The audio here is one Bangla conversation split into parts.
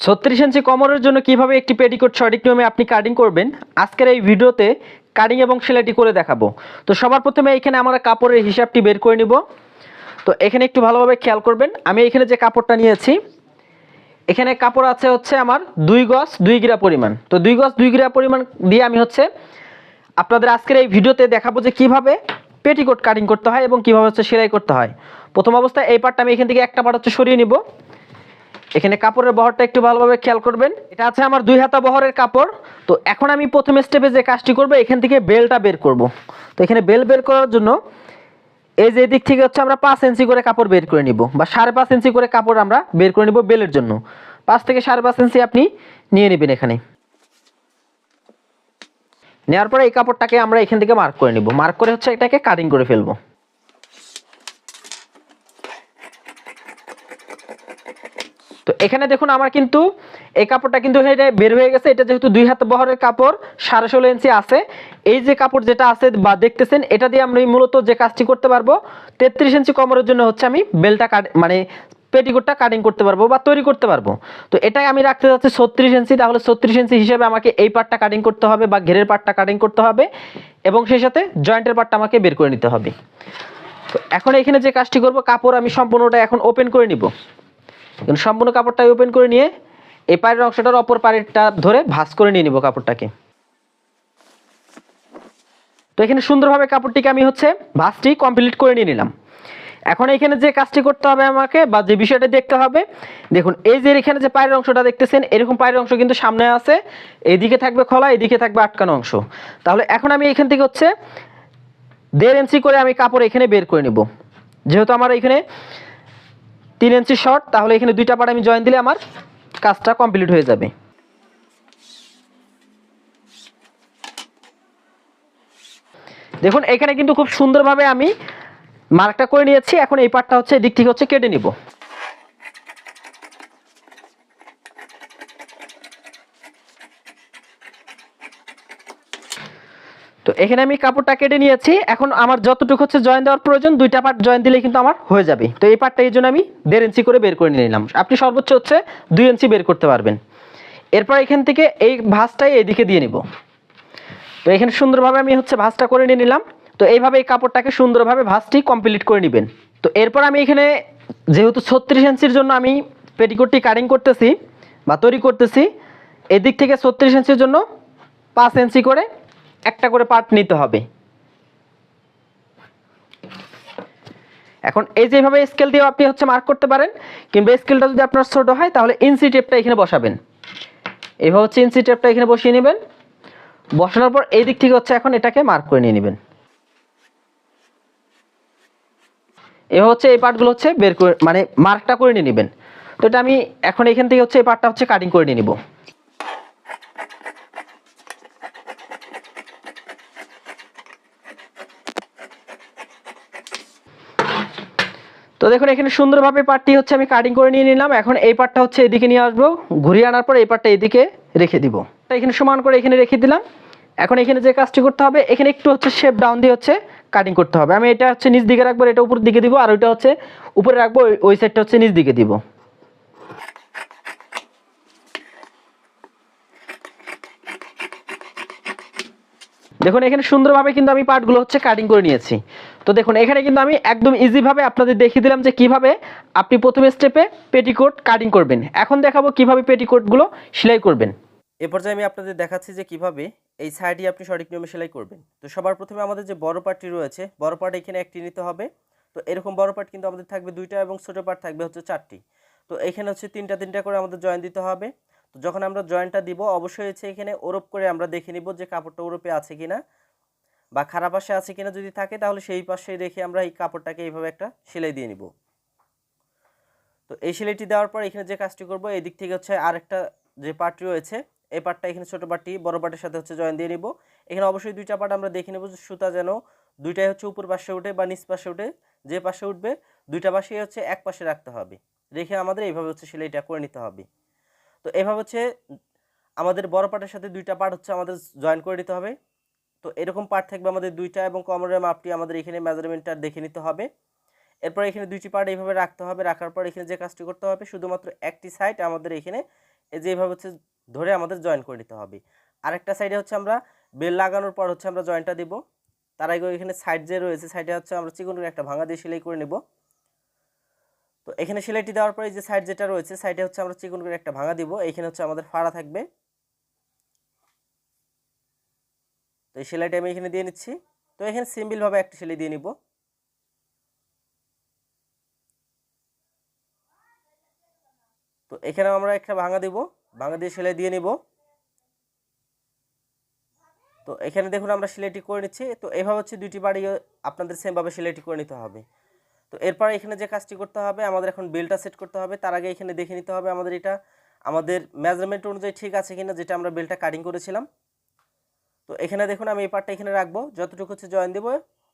ছত্রিশ ইঞ্চি কমরের জন্য কীভাবে একটি পেটিকোট সঠিক নিয়মে আপনি কাটিং করবেন, আজকের এই ভিডিওতে কাটিং এবং সেলাইটি করে দেখাবো। তো সবার প্রথমে এখানে আমরা কাপড়ের হিসাবটি বের করে নিব। তো এখানে একটু ভালোভাবে খেয়াল করবেন, আমি এখানে যে কাপড়টা নিয়েছি, এখানে কাপড় আছে হচ্ছে আমার দুই গজ দুই গিরা পরিমাণ। তো দুই গজ দুই গিরা পরিমাণ দিয়ে আমি হচ্ছে আপনাদের আজকের এই ভিডিওতে দেখাবো যে কীভাবে পেটিকোট কাটিং করতে হয় এবং কীভাবে হচ্ছে সেলাই করতে হয়। প্রথম অবস্থায় এই পার্টটা আমি এখান থেকে একটা পার্ট হচ্ছে সরিয়ে নিব। এখানে কাপড়ের বহরটা একটু ভালোভাবে খেয়াল করবেন। এটা আছে আমার দুই হাতা বহরের কাপড়। তো এখন আমি প্রথম স্টেপে যে কাজটি করব, এখান থেকে বেলটা বের করব। তো এখানে বেল বের করার জন্য এই যে দিক থেকে হচ্ছে আমরা পাঁচ ইঞ্চি করে কাপড় বের করে নিব বা সাড়ে পাঁচ ইঞ্চি করে কাপড় আমরা বের করে নিব বেলের জন্য। পাঁচ থেকে সাড়ে পাঁচ ইঞ্চি আপনি নিয়ে নেবেন এখানে। নেওয়ার পরে এই কাপড়টাকে আমরা এখান থেকে মার্ক করে নিব। মার্ক করে হচ্ছে এটাকে কাটিং করে ফেলব। এখানে দেখুন আমার কিন্তু এই কাপড়টা কিন্তু এটা বের হয়ে গেছে। এটা যেহেতু দুই হাত বহরের কাপড়, সাড়ে ষোলো ইঞ্চি আছে। এই যে কাপড় যেটা আছে বা দেখতেছেন, এটা দিয়ে আমরা মূলত যে কাজটি করতে পারব, তেত্রিশ ইঞ্চি কমরের জন্য হচ্ছে আমি বেলটা কাট মানে পেটিকোটটা কাটিং করতে পারব বা তৈরি করতে পারব। তো এটাই আমি রাখতে যাচ্ছি ছত্রিশ ইঞ্চি, তাহলে ছত্রিশ ইঞ্চি হিসেবে আমাকে এই পার্টটা কাটিং করতে হবে বা ঘেরের পার্টটা কাটিং করতে হবে এবং সেই সাথে জয়েন্টের পার্টটা আমাকে বের করে নিতে হবে। তো এখন এখানে যে কাজটি করব, কাপড় আমি সম্পূর্ণটা এখন ওপেন করে নিব। সম্পূর্ণ কাপড়টা ওপেন করে নিয়ে এই পায়ের অংশটার অপর পায়েরটা ধরে ভাঁজ করে নিয়ে নিব কাপড়টাকে। তো এখানে সুন্দরভাবে কাপড়টিকে আমি হচ্ছে ভাঁজটি কমপ্লিট করে নিয়ে নিলাম। এখন এখানে যে কাজটি করতে হবে আমাকে বা যে বিষয়টা দেখতে হবে, দেখুন, এই যে এখানে যে পায়ের অংশটা দেখতেছেন, এরকম পায়ের অংশ কিন্তু সামনে আছে, এদিকে থাকবে খোলা, এদিকে থাকবে আটকানো অংশ। তাহলে এখন আমি এখান থেকে হচ্ছে দেড় ইঞ্চি করে আমি কাপড় এখানে বের করে নেব। যেহেতু আমার এখানে তিন ইঞ্চি শর্ট তাহলে এখানে দুইটা পার্ট আমি জয়েন দিলে আমার কাজটা কমপ্লিট হয়ে যাবে। দেখুন, এখানে কিন্তু খুব সুন্দরভাবে আমি মার্কটা করে নিয়েছি। এখন এই পার্টটা হচ্ছে, এদিক থেকে হচ্ছে কেটে নিব। তো এখানে আমি কাপড়টা কেটে নিয়েছি। এখন আমার যতটুকু হচ্ছে জয়েন দেওয়ার প্রয়োজন, দুইটা পার্ট জয়েন দিলে কিন্তু আমার হয়ে যাবে। তো এই পার্টটা এই জন্য আমি দেড় ইঞ্চি করে বের করে নিলাম। আপনি সর্বোচ্চ হচ্ছে দুই ইঞ্চি বের করতে পারবেন। এরপর এখান থেকে এই ভাঁজটাই এদিকে দিয়ে নিব। তো এখানে সুন্দরভাবে আমি হচ্ছে ভাঁজটা করে নিয়ে নিলাম। তো এইভাবে এই কাপড়টাকে সুন্দরভাবে ভাঁজটি কমপ্লিট করে নেবেন। তো এরপর আমি এখানে যেহেতু ছত্রিশ ইঞ্চির জন্য আমি পেটিকোটটি কাটিং করতেছি বা তৈরি করতেছি, এদিক থেকে ছত্রিশ ইঞ্চির জন্য পাঁচ ইঞ্চি করে একটা করে পার্ট নিতে হবে। এখন এই যেভাবে স্কেল দিয়ে আপনি হচ্ছে মার্ক করতে পারেন, কিংবা স্কেলটা যদি আপনার ছোট হয়, তাহলে ইঞ্চি টেপটা এখানে বসাবেন। এভাবে হচ্ছে ইঞ্চি টেপটা এখানে বসিয়ে নেবেন। বসানোর পর এই দিক থেকে হচ্ছে এখন এটাকে মার্ক করে নিয়ে নেবেন। এভাবে হচ্ছে এই পার্টগুলো হচ্ছে বের করে মানে মার্কটা করে নিয়ে নেবেন। তো এটা আমি এখন এখান থেকে হচ্ছে এই পার্টটা হচ্ছে কাটিং করে নিয়ে নিব। তো দেখুন, এখানে সুন্দরভাবে পার্টটি হচ্ছে আমি কাটিং করে নিয়ে নিলাম। এখন এই পার্টটা হচ্ছে এদিকে নিয়ে আসব। ঘুরিয়ে আনার পর এই পার্টটা এদিকে রেখে দিব। এখানে সমান করে এখানে রেখে দিলাম। এখন এখানে যে কাজটি করতে হবে, এখানে একটু হচ্ছে শেপ ডাউন দিয়ে হচ্ছে কাটিং করতে হবে। আমি এটা হচ্ছে নিচ দিকে রাখব এটা উপর দিকে দিব, আর ওইটা হচ্ছে উপরে রাখব, ওই- ওই সাইডটা হচ্ছে নিচ দিকে দিব। দেখুন, এখানে সুন্দরভাবে কিন্তু আমি পার্টগুলো হচ্ছে কাটিং করে নিয়েছি। তো দেখুন, এখানে কিন্তু আমি একদম ইজিভাবে আপনাদের দেখিয়ে দিলাম যে কীভাবে আপনি প্রথম স্টেপে পেটিকোট কাটিং করবেন। এখন দেখাবো কীভাবে পেটিকোটগুলো সেলাই করবেন। এ পর্যায়ে আমি আপনাদের দেখাচ্ছি যে কীভাবে এই সাইডই আপনি সঠিক নিয়মে সেলাই করবেন। তো সবার প্রথমে আমাদের যে বড় পার্টটি রয়েছে, বড় পার্ট এখানে একটি নিতে হবে। তো এরকম বড় পার্ট কিন্তু আমাদের থাকবে দুইটা এবং ছোটো পার্ট থাকবে হচ্ছে চারটি। তো এখানে হচ্ছে তিনটা তিনটা করে আমাদের জয়েন দিতে হবে। তো যখন আমরা জয়েন্টটা দিব, অবশ্যই হচ্ছে এখানে ওরপ করে আমরা দেখে নিব যে কাপড়টা ওরপে আছে কিনা। বা খারাপ পাশে আছে কিনা যদি থাকে, তাহলে সেই পাশে রেখে আমরা এই কাপড়টাকে এইভাবে একটা সেলাই দিয়ে নিব। তো এই সেলাইটি দেওয়ার পর এখানে যে কাজটি করব, এই দিক থেকে হচ্ছে আরেকটা যে পার্ট রয়েছে, এই পার্টটা এখানে ছোটো পার্টটি বড় পার্টের সাথে হচ্ছে জয়েন দিয়ে নিব। এখানে অবশ্যই দুইটা পার্ট আমরা দেখে নেব সুতা যেন দুইটাই হচ্ছে উপর পাশে উঠে বা নিচ পাশে উঠে যে পাশে উঠবে, দুইটা পাশেই হচ্ছে এক পাশে রাখতে হবে। রেখে আমাদের এইভাবে হচ্ছে সেলাইটা করে নিতে হবে। তো এভাবে হচ্ছে আমাদের বড় পার্টের সাথে দুইটা পার্ট হচ্ছে আমাদের জয়েন করে নিতে হবে। তো এরকম পার্ট থাকবে আমাদের দুইটা এবং কোমরের মাপটি আমাদের এখানে মেজারমেন্টটা দেখে নিতে হবে। এরপর এখানে দুইটি পার্ট এইভাবে রাখতে হবে, রাখার পর এখানে যে কাজটি করতে হবে শুধুমাত্র একটি সাইড আমাদের এখানে এই যে এইভাবে হচ্ছে ধরে আমাদের জয়েন করে নিতে হবে। আরেকটা সাইডে হচ্ছে আমরা বেল লাগানোর পর হচ্ছে আমরা জয়েন্টটা দিব। তার আগে এখানে সাইড যে রয়েছে সাইডে হচ্ছে আমরা চিকন করে একটা ভাঙা দিয়ে সেলাই করে নেব। তো এখানে সেলাইটি দেওয়ার পরে যে সাইড যেটা রয়েছে সাইডে হচ্ছে আমরা চিকন করে একটা ভাঙা দিব। এখানে হচ্ছে আমাদের ফাড়া থাকবে। তো এই সেলাইটা আমি এখানে দিয়ে নিচ্ছি। তো এখানে সিম্পলভাবে একটা সেলাই দিয়ে নিব। তো এখানে আমরা একটা ভাঙা দিব। ভাঙা দিয়ে সেলাই দিয়ে নিব। তো এখানে দেখুন আমরা সেলাইটি করে নিচ্ছি। তো এভাবে হচ্ছে দুইটি বাড়ি আপনাদের সেমভাবে সেলাইটি করে নিতে হবে। তো এরপর এখানে যে কাজটি করতে হবে, আমাদের এখন বেলটা সেট করতে হবে। তার আগে এখানে দেখে নিতে হবে আমাদের এটা। আমাদের মেজারমেন্ট অনুযায়ী ঠিক আছে কিনা, যেটা আমরা বেলটা কাটিং করেছিলাম। তো এখানে দেখুন আমি এই পার্টটা এখানে রাখব। যতটুকু হচ্ছে জয়েন দেবো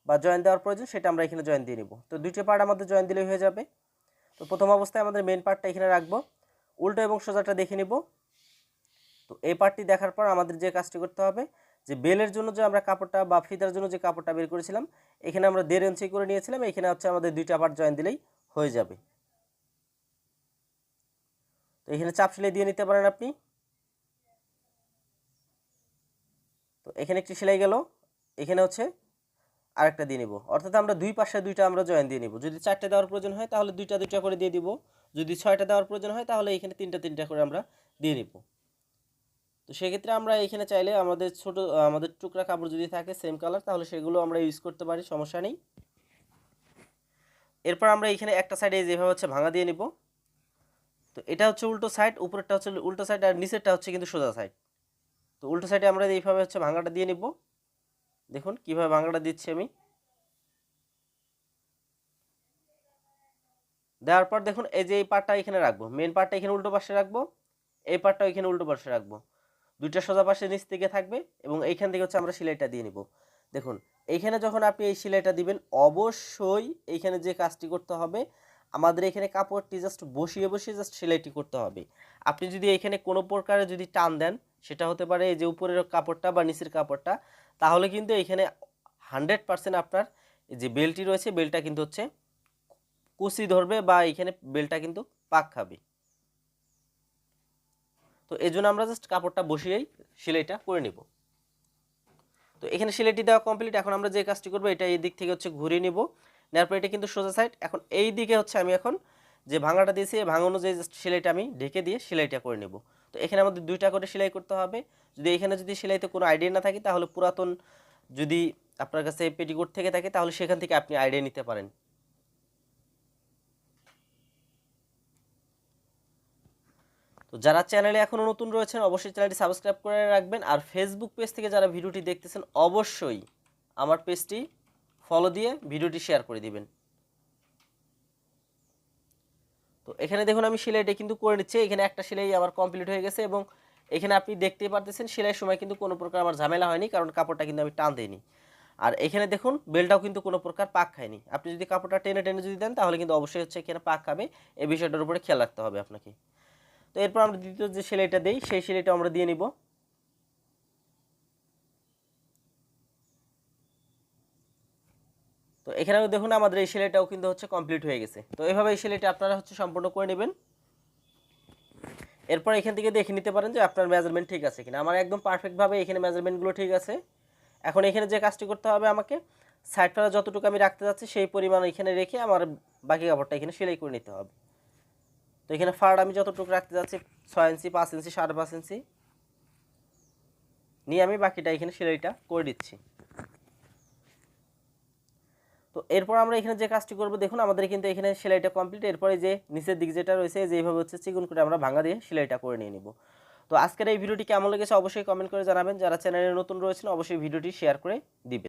বা জয়েন দেওয়ার প্রয়োজন সেটা আমরা এখানে জয়েন দিয়ে নিব। তো দুইটি পার্ট আমাদের জয়েন দিলেই হয়ে যাবে। তো প্রথম অবস্থায় আমাদের মেন পার্টটা এখানে রাখব। উল্টো এবং সোজাটা দেখে নিব। তো এই পার্টটি দেখার পর আমাদের যে কাজটি করতে হবে, যে বেলের জন্য যে আমরা কাপড়টা বা ফিতার জন্য যে কাপড়টা বের করেছিলাম, এখানে আমরা দেড় ইঞ্চি করে নিয়েছিলাম, এখানে হচ্ছে আমাদের দুইটা পার্ট জয়েন দিলেই হয়ে যাবে। তো এখানে চাপ সেলাই দিয়ে নিতে পারেন আপনি। তো এখানে একটি সেলাই গেল, এখানে হচ্ছে আরেকটা দিয়ে নিব। অর্থাৎ আমরা দুই পাশে দুইটা আমরা জয়েন দিয়ে নিব। যদি চারটে দেওয়ার প্রয়োজন হয়, তাহলে দুইটা দুইটা করে দিয়ে দিব। যদি ছয়টা দেওয়ার প্রয়োজন হয়, তাহলে এখানে তিনটা তিনটা করে আমরা দিয়ে নিব। তো সেক্ষেত্রে আমরা এখানে চাইলে আমাদের ছোট, আমাদের টুকরা কাপড় যদি থাকে সেম কালার তাহলে সেগুলো আমরা ইউজ করতে পারি, সমস্যা নেই। এরপর আমরা এখানে একটা সাইডে যেভাবে হচ্ছে ভাঙা দিয়ে নিব। তো এটা হচ্ছে উল্টো সাইড উপরেরটা হচ্ছে উল্টো সাইড আর নিচেরটা হচ্ছে কিন্তু সোজা সাইড উল্টো সাইডে আমরা এইভাবে হচ্ছে ভাঙাটা দিয়ে নিব। দেখুন কীভাবে ভাঙাটা দিচ্ছি আমি। দেওয়ার পর দেখুন এই যে এই পার্টটা এখানে রাখব। মেন পার্টটা এখানে উল্টো পাশে রাখব। এই পার্টটা এখানে উল্টো পাশে রাখব। দুইটা সোজা পাশে নিচ থেকে থাকবে এবং এইখান থেকে হচ্ছে আমরা সেলাইটা দিয়ে নিব। দেখুন এইখানে যখন আপনি এই সেলাইটা দিবেন, অবশ্যই এইখানে যে কাজটি করতে হবে, আমাদের এখানে কাপড়টি জাস্ট বসিয়ে বসিয়ে জাস্ট সেলাইটি করতে হবে। আপনি যদি এখানে কোনো প্রকারে যদি টান দেন সেটা হতে পারে এই যে উপরের কাপড়টা বা নিচের কাপড়টা, তাহলে কিন্তু এখানে হান্ড্রেড পার্সেন্ট আপনার যে বেলটি রয়েছে, বেলটা কিন্তু হচ্ছে কুচি ধরবে বা এখানে বেলটা কিন্তু পাক খাবে। তো এই জন্য আমরা জাস্ট কাপড়টা বসিয়েই সেলাইটা করে নিব। তো এখানে সেলাইটি দেওয়া কমপ্লিট এখন আমরা যে কাজটি করব এটা এই দিক থেকে হচ্ছে ঘুরিয়ে নিব। নেওয়ার পর এটা কিন্তু সোজা সাইড এখন এই দিকে হচ্ছে আমি এখন যে ভাঙাটা দিয়েছি, এই ভাঙা অনুযায়ী জাস্ট সেলাইটা আমি ঢেকে দিয়ে সেলাইটা করে নেব। তো এখানে আমাদের দুইটা করে সেলাই করতে হবে। যদি এখানে যদি সেলাইতে কোনো আইডিয়া না থাকে, তাহলে পুরাতন যদি আপনার কাছে পেটিকোট থেকে থাকে, তাহলে সেখান থেকে আপনি আইডিয়া নিতে পারেন। তো যারা চ্যানেলে এখনও নতুন রয়েছেন, অবশ্যই চ্যানেলটি সাবস্ক্রাইব করে রাখবেন। আর ফেসবুক পেজ থেকে যারা ভিডিওটি দেখতেছেন, অবশ্যই আমার পেজটি ফলো দিয়ে ভিডিওটি শেয়ার করে দিবেন। তো এখানে দেখুন আমি সেলাইটা কিন্তু করে নিচ্ছি। এখানে একটা সেলাই আমার কমপ্লিট হয়ে গেছে এবং এখানে আপনি দেখতেই পারতেছেন সেলাইয়ের সময় কিন্তু কোনো প্রকার আমার ঝামেলা হয়নি, কারণ কাপড়টা কিন্তু আমি টান দিইনি। আর এখানে দেখুন বেলটাও কিন্তু কোনো প্রকার পাক খায়নি। আপনি যদি কাপড়টা টেনে টেনে যদি দেন, তাহলে কিন্তু অবশ্যই হচ্ছে এখানে পাক খাবে। এই বিষয়টার উপরে খেয়াল রাখতে হবে আপনাকে। তো এরপর আমরা দ্বিতীয় যে সেলাইটা দিই, সেই সেলাইটা আমরা দিয়ে নিব। তো এখানেও দেখুন আমাদের এই সেলাইটাও কিন্তু হচ্ছে কমপ্লিট হয়ে গেছে। তো এভাবে এই সেলাইটা আপনারা হচ্ছে সম্পূর্ণ করে নেবেন। এরপর এখান থেকে দেখে নিতে পারেন যে আপনার মেজারমেন্ট ঠিক আছে কিনা। আমার একদম পারফেক্টভাবে এখানে মেজারমেন্টগুলো ঠিক আছে। এখন এখানে যে কাজটি করতে হবে আমাকে সাইড ফেলা যতটুকু আমি রাখতে যাচ্ছি সেই পরিমাণ এখানে রেখে আমার বাকি কাপড়টা এখানে সেলাই করে নিতে হবে। তো এখানে ফার্ড আমি যতটুকু রাখতে যাচ্ছি, ছয় ইঞ্চি, পাঁচ ইঞ্চি, সাড়ে পাঁচ ইঞ্চি, নিয়ে আমি বাকিটা এখানে সেলাইটা করে দিচ্ছি। তো এরপর আমরা এখানে যে কাজটি করব, দেখুন আমাদের কিন্তু এখানে সেলাইটা কমপ্লিট এরপরে যে নিচের দিক যেটা রয়েছে যেভাবে হচ্ছে চিকুন করে আমরা ভাঙা দিয়ে সেলাইটা করে নিয়ে নিব। তো আজকের এই ভিডিওটি কেমন লেগেছে অবশ্যই কমেন্ট করে জানাবেন। যারা চ্যানেলে নতুন রয়েছেন, অবশ্যই ভিডিওটি শেয়ার করে দিবেন।